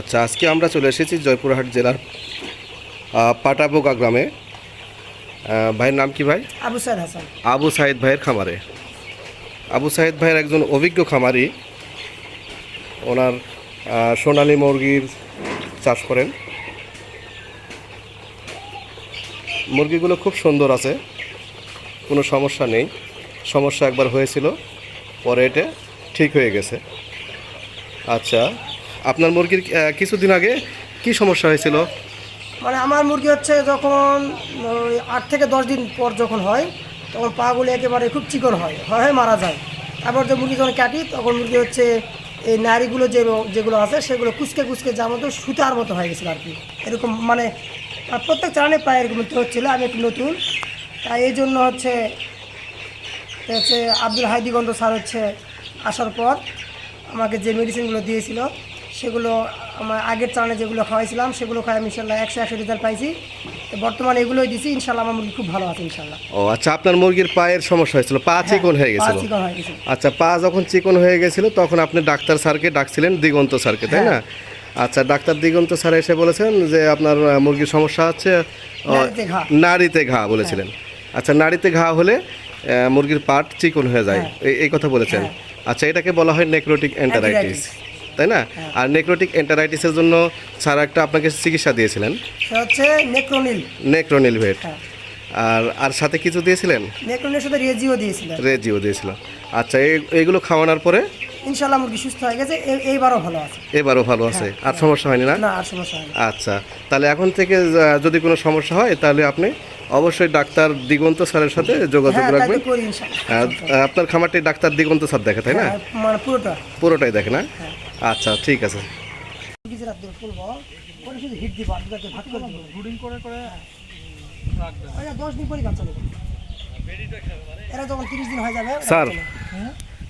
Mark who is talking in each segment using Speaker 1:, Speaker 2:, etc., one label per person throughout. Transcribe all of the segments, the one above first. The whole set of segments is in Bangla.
Speaker 1: আচ্ছা আজকে আমরা চলে এসেছি জয়পুরহাট জেলার পাটাবোগা গ্রামে। ভাইয়ের নাম কি ভাই?
Speaker 2: আবু সাইদ হাসান।
Speaker 1: আবু সাইদ ভাইয়ের খামারে। আবু সাইদ ভাইয়ের একজন অভিজ্ঞ খামারি। ওনার সোনালী মুরগির চাষ করেন। মুরগিগুলো খুব সুন্দর আছে কোনো সমস্যা নেই। সমস্যা একবার হয়েছিল পরে এটা ঠিক হয়ে গেছে। আচ্ছা আপনার মুরগির কিছুদিন আগে কি সমস্যা হয়েছিল?
Speaker 2: মানে আমার মুরগি হচ্ছে যখন আট থেকে দশ দিন পর যখন হয়, তখন পাগুলো একেবারে খুব চিকন হয় হয় মারা যায়। তারপর যে মুরগি যখন কাটি, তখন মুরগি হচ্ছে এই নাড়িগুলো যে যেগুলো আছে, সেগুলো কুচকে কুচকে যার মতো সুতার মতো হয়ে গেছিল আর কি। এরকম মানে প্রত্যেক চালানে প্রায় এরকম হচ্ছিল, আমি একটু নতুন। তাই এই জন্য হচ্ছে হচ্ছে আব্দুল হাইদিগন্ধ স্যার হচ্ছে আসার পর আমাকে যে মেডিসিনগুলো দিয়েছিল সেগুলো আমার আগের চালানে যেগুলো খাওয়াইছিলাম সেগুলো খাই আমি ইনশাল্লাহ একশো একশো রেজাল্ট পাইছি। তো বর্তমানে এগুলোই দিছি ইনশাল্লাহ আমার মুরগি খুব ভালো আছে ইনশাল্লাহ।
Speaker 1: ও আচ্ছা আপনার মুরগির পায়ের সমস্যা হয়েছিল পা চিকন হয়ে গেছিল।
Speaker 2: চিকন হয়ে গেছে
Speaker 1: আচ্ছা পা যখন চিকন হয়ে গেছিল তখন আপনি ডাক্তার স্যারকে ডাকছিলেন দিগন্ত স্যারকে তাই না? আচ্ছা ডাক্তার দিগন্ত স্যার এসে বলেছেন যে আপনার মুরগির সমস্যা হচ্ছে
Speaker 2: নাড়িতে ঘা।
Speaker 1: ঘা বলেছিলেন। আচ্ছা নাড়িতে ঘা হলে মুরগির পাট চিকন হয়ে যায় এই- এই কথা বলেছেন। আচ্ছা এটাকে বলা হয় নেক্রোটিক এন্টারাইটিস তাই না? আর নেক্রোটিক এন্টারাইটিসের জন্য স্যার একটা আপনাকে চিকিৎসা দিয়েছিলেন।
Speaker 2: হচ্ছে নেক্রোনিল
Speaker 1: নেক্রোনিল ভেট
Speaker 2: হ্যাঁ।
Speaker 1: আর আর সাথে কিছু দিয়েছিলেন?
Speaker 2: নেক্রোনিলের সাথে রেজিও দিয়েছিলেন।
Speaker 1: রেজিও দিয়েছিল। আচ্ছা এই- এইগুলো খাওয়ানোর পরে?
Speaker 2: ইনশাল্লাহ মুরগি সুস্থ হয়ে গেছে। এইবারও ভালো আছে।
Speaker 1: এবারও ভালো আছে। আর সমস্যা হয়নি না?
Speaker 2: না আর সমস্যা হয়
Speaker 1: আচ্ছা তাহলে এখন থেকে যদি কোনো সমস্যা হয় তাহলে আপনি অবশ্যই ডাক্তার দিগন্ত স্যারের সাথে যোগাযোগ
Speaker 2: হ্যাঁ
Speaker 1: রাখবেন। আপনার খামারটি ডাক্তার দিগন্ত স্যার দেখে তাই না?
Speaker 2: হ্যাঁ, মানে পুরোটা।
Speaker 1: পুরোটাই দেখে না? আচ্ছা ঠিক আছে।
Speaker 2: কিছু রাত ধরে ফুলবো পরে শুধু হিট দিবা দুটাকে ভাগ করে দিবো রুটিন করে করে রাখবে দশ দিন পরই বাচ্চা যখন তিরিশ দিন হয়ে যাবে ওরা
Speaker 1: স্যার।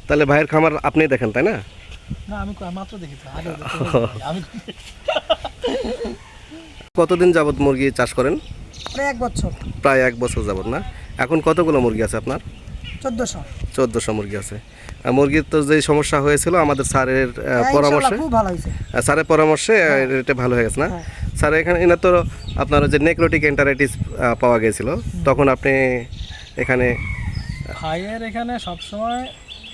Speaker 1: তাহলে ভাইয়ের খামার আপনি দেখেন তাই না?
Speaker 3: না আমি ক- মাত্র দেখেছি আগে আমি
Speaker 1: কতদিন যাবত মুরগি চাষ করেন?
Speaker 2: প্রায় এক বছর।
Speaker 1: প্রায় এক বছর যাবত না? এখন কতগুলো মুরগি আছে আপনার?
Speaker 2: চোদ্দশো।
Speaker 1: চোদ্দোশো মুরগি আছে। মুরগির তো যে সমস্যা হয়েছিল আমাদের স্যারের
Speaker 2: হ্যাঁ,
Speaker 1: পরামর্শে স্যারের পরামর্শে আহ, এটা ভালো হয়ে গেছে না?
Speaker 2: হ্যাঁ।
Speaker 1: স্যার এখানে এনে তো আপনার যে নেক্রোটিক এন্টারাইটিস পাওয়া গেছিল। তখন আপনি এখানে
Speaker 3: ভাইয়ের এখানে সবসময়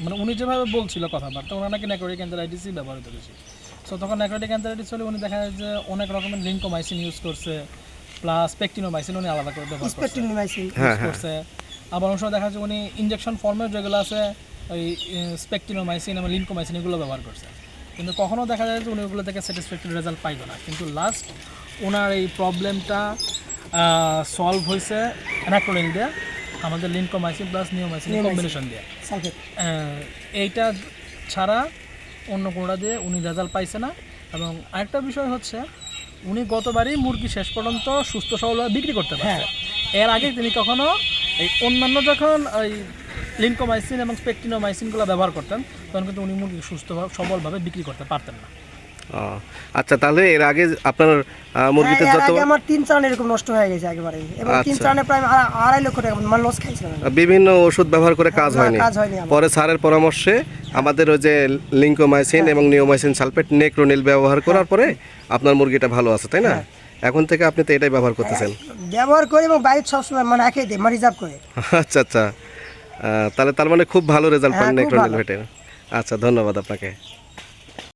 Speaker 3: মানে উনি যেভাবে বলছিল কথাবার্তা ওনার নাকি নেক্রোটিক অ্যান্থারাইটিসই ব্যবহৃত বেশি সো তখন নেক্রোটিক অ্যান্থারাইটিস হলে উনি দেখা যায় যে অনেক রকমের লিঙ্কোমাইসিন ইউজ করছে প্লাস পেকটিনোমাইসিন উনি আলাদা করে ব্যবহার করছে।
Speaker 1: হ্যাঁ হ্যাঁ
Speaker 3: আবার অনেক সময় দেখা যাচ্ছে উনি ইনজেকশন ফর্মের যেগুলো আছে ওই স্পেকটিনোমাইসিন এবং লিনকোমাইসিন এগুলো ব্যবহার করছে। কিন্তু কখনও দেখা যায় যে উনি ওগুলো থেকে স্যাটিসফ্যাক্টরি রেজাল্ট পাইতো না। কিন্তু লাস্ট ওনার এই প্রবলেমটা সলভ হয়েছে অ্যানাক্রোলিন দিয়ে আমাদের লিনকোমাইসিন প্লাস নিওমাইসিন কম্বিনেশন দিয়ে। এইটা ছাড়া অন্য কোনোটা দিয়ে উনি রেজাল্ট পাইছে না। এবং আরেকটা বিষয় হচ্ছে উনি গতবারই মুরগি শেষ পর্যন্ত সুস্থ সবলভাবে বিক্রি করতে পারছে। এর আগে তিনি কখনো এই অন্যান্য যখন ওই লিনকোমাইসিন এবং স্পেকটিনোমাইসিনগুলো ব্যবহার করতেন তখন কিন্তু উনি মুরগি সুস্থ সবলভাবে বিক্রি করতে পারতেন না।
Speaker 1: আচ্ছা তাহলে এর আগে আপনার মুরগিতে
Speaker 2: হ্যাঁ,
Speaker 1: যত
Speaker 2: আমার তিন চালান এরকম নষ্ট হয়ে গেছে একেবারে। এবং তিন
Speaker 1: আচ্ছা।
Speaker 2: চালানে প্রায় আড়াই লক্ষ টাকা মানে লস খাইছিলাম
Speaker 1: বিভিন্ন ওষুধ ব্যবহার করে কাজ
Speaker 2: না,
Speaker 1: হয়নি।
Speaker 2: কাজ হয়নি
Speaker 1: পরে স্যারের পরামর্শে আমাদের ওই যে লিঙ্কোমাইসিন
Speaker 2: হ্যাঁ।
Speaker 1: এবং নিওমাইসিন সালফেট নেক্রোনিল ব্যবহার করার পরে আপনার মুরগিটা ভালো আছে তাই না?
Speaker 2: হ্যাঁ।
Speaker 1: এখন থেকে আপনি তো এটাই ব্যবহার করতেছেন।
Speaker 2: ব্যবহার করি এবং বাড়ির সবসময় মানে রাখে দিই মানে রিজার্ভ করে।
Speaker 1: আচ্ছা আচ্ছা। তাহলে তার মানে খুব ভালো রেজাল্ট পান
Speaker 2: হ্যাঁ,
Speaker 1: নেক্রোনিল ভেটের আচ্ছা ধন্যবাদ আপনাকে।